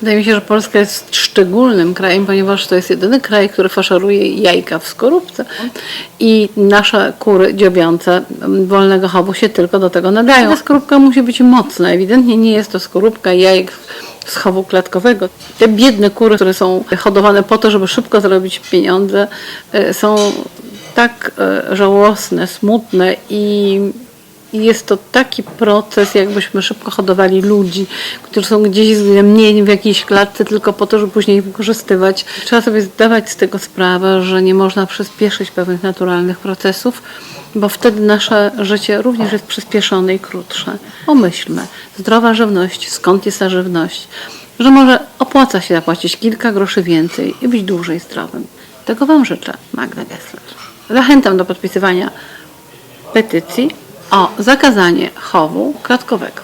Wydaje mi się, że Polska jest szczególnym krajem, ponieważ to jest jedyny kraj, który faszeruje jajka w skorupce i nasze kury dziobiące m, wolnego chowu się tylko do tego nadają. Ta skorupka musi być mocna. Ewidentnie nie jest to skorupka jajek z chowu klatkowego. Te biedne kury, które są hodowane po to, żeby szybko zarobić pieniądze, e, są tak e, żałosne, smutne i i jest to taki proces, jakbyśmy szybko hodowali ludzi, którzy są gdzieś zgnębieni w jakiejś klatce tylko po to, żeby później ich wykorzystywać. Trzeba sobie zdawać z tego sprawę, że nie można przyspieszyć pewnych naturalnych procesów, bo wtedy nasze życie również jest przyspieszone i krótsze. Pomyślmy, zdrowa żywność, skąd jest ta żywność? Że może opłaca się zapłacić kilka groszy więcej i być dłużej zdrowym. Tego Wam życzę, Magda Gessler. Zachęcam do podpisywania petycji o zakazanie chowu klatkowego.